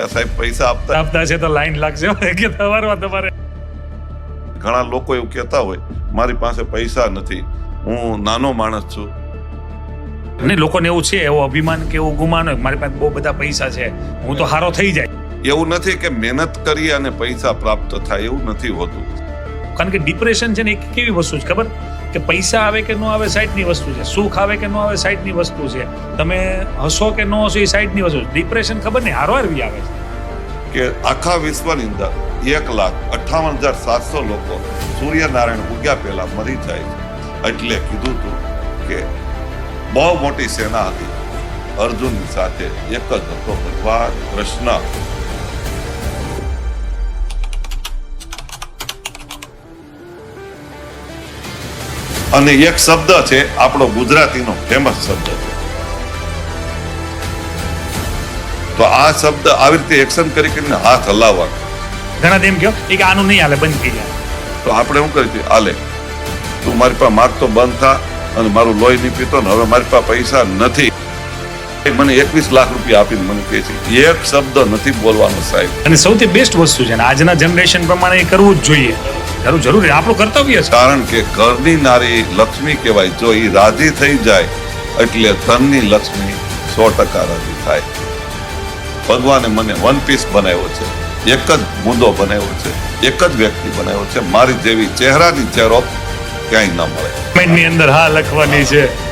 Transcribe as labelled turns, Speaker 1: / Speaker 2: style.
Speaker 1: કે સાહેબ પૈસા આપતા
Speaker 2: આપતા છે તો લાઈન લાગશે કે સવારમાં તમારે.
Speaker 1: ઘણા લોકો એવું કહેતા હોય મારી પાસે પૈસા નથી હું નાનો માણસ છું.
Speaker 2: નહીં લોકોને એવું છે એવો અભિમાન કે એવું ગુમાન હોય મારી પાસે બહુ બધા પૈસા છે હું તો હારો થઈ જાય.
Speaker 1: એવું નથી કે મહેનત કરી અને પૈસા પ્રાપ્ત થાય એવું નથી હોતું.
Speaker 2: કારણ કે ડિપ્રેશન છે ને એક કેવી વસ્તુ છે, ખબર? કે પૈસા આવે કે ન આવે સાઈડની વસ્તુ છે, સુખ આવે કે ન આવે સાઈડની વસ્તુ છે. તમે હસો કે ન હસો એ સાઈડની વસ્તુ છે. ડિપ્રેશન ખબર નહીં હારો હારવી આવે છે.
Speaker 1: કે આખા વિશ્વની અંદર એક લાખ અઠાવન હજાર સાતસો લોકો સૂર્યનારાયણ ઉગ્યા પહેલા મરી જાય છે. એટલે કીધું હતું કે બહુ મોટી સેના હતી. અર્જુનની સાથે એક જ હતો ભગવાન કૃષ્ણ. અને એક શબ્દ છે આપણો ગુજરાતીનો ફેમસ શબ્દ છે. તો આ શબ્દ આવી રીતે એક્શન કરી કરીને હાથ હલાવવાનો.
Speaker 2: ઘણા તેમ કહો કે આનું નહીં હાલે બંધ થઈ જાય.
Speaker 1: તો આપણે શું કરીએ હાલે. તું મારી પાસે માગતો બંધ થા અને મારું લોહી નહીં પીતો ને હવે મારી પાસે પૈસા નથી. મને એકવીસ લાખ રૂપિયા આપીને મને કહે છે એક શબ્દ નથી બોલવાનો સાહેબ.
Speaker 2: અને સૌથી બેસ્ટ વસ્તુ છે આજના જનરેશન પ્રમાણે એ કરવું જ જોઈએ. જરૂર જરૂરી આપણું કર્તવ્ય છે.
Speaker 1: કારણ કે ઘરની નારી લક્ષ્મી કહેવાય. જો એ રાજી થઈ જાય એટલે ધનની લક્ષ્મી સો ટકા રાજી થાય. ભગવાને મને વન પીસ બનાવ્યો છે. એક જ મુદ્દો બનાવ્યો છે. એક જ વ્યક્તિ બનાવ્યો છે. મારી જેવી ચહેરાની ચહેરો ક્યાંય ન મળે.
Speaker 2: ની અંદર હા લખવાની છે.